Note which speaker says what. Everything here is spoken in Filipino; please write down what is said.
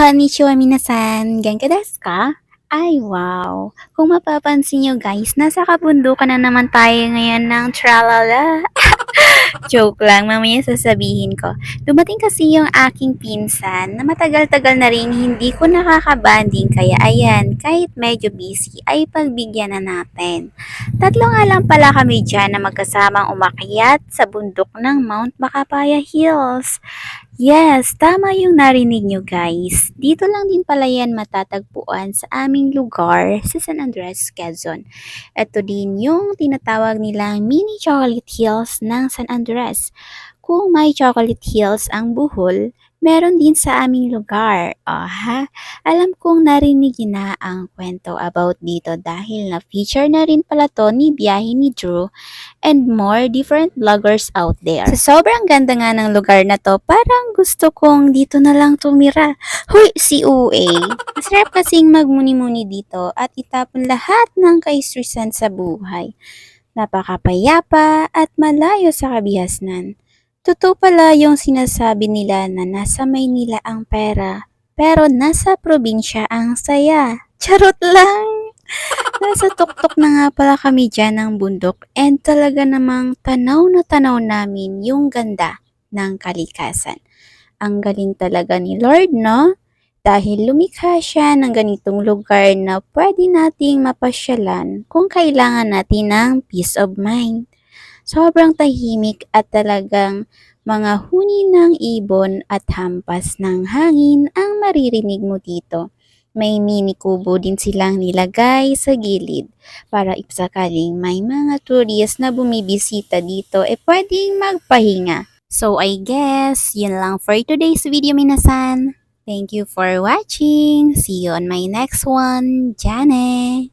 Speaker 1: Konnichiwa minasan, genka desu ka? Ay wow! Kung mapapansin nyo guys, nasa kabundukan na naman tayo ngayon ng tralala. Joke lang, mamaya sasabihin ko. Dumating kasi yung aking pinsan na matagal-tagal na rin hindi ko nakakabanding kaya ayan, kahit medyo busy ay pagbigyan na natin. Tatlo nga lang pala kami dyan na magkasamang umakyat sa bundok ng Mount Macapaya Hills. Yes, tama yung narinig nyo guys. Dito lang din pala yan matatagpuan sa aming lugar sa San Andres, Quezon. Ito din yung tinatawag nilang mini chocolate hills ng San Andres. Kung may chocolate hills ang buhol, meron din sa aming lugar. Oh, ha? Alam kong narinig na ang kwento about dito dahil na-feature na rin pala to ni Biyahe ni Drew and more different vloggers out there. Sa sobrang ganda nga ng lugar na to, parang gusto kong dito na lang tumira. Huy, si UA! Masarap kasing magmuni-muni dito at itapon lahat ng kaistrisan sa buhay. Napakapayapa at malayo sa kabihasnan. Totoo pala yung sinasabi nila na nasa Maynila ang pera, pero nasa probinsya ang saya. Charot lang! Nasa tuktok na nga pala kami dyan ng bundok and talaga namang tanaw na tanaw namin yung ganda ng kalikasan. Ang galing talaga ni Lord, no? Dahil lumikha siya ng ganitong lugar na pwede nating mapasyalan kung kailangan natin ng peace of mind. Sobrang tahimik at talagang mga huni ng ibon at hampas ng hangin ang maririnig mo dito. May mini kubo din silang nilagay sa gilid para ipsakaling may mga tourist na bumibisita dito e pwedeng magpahinga. So I guess, yun lang for today's video minasan. Thank you for watching. See you on my next one. Jane!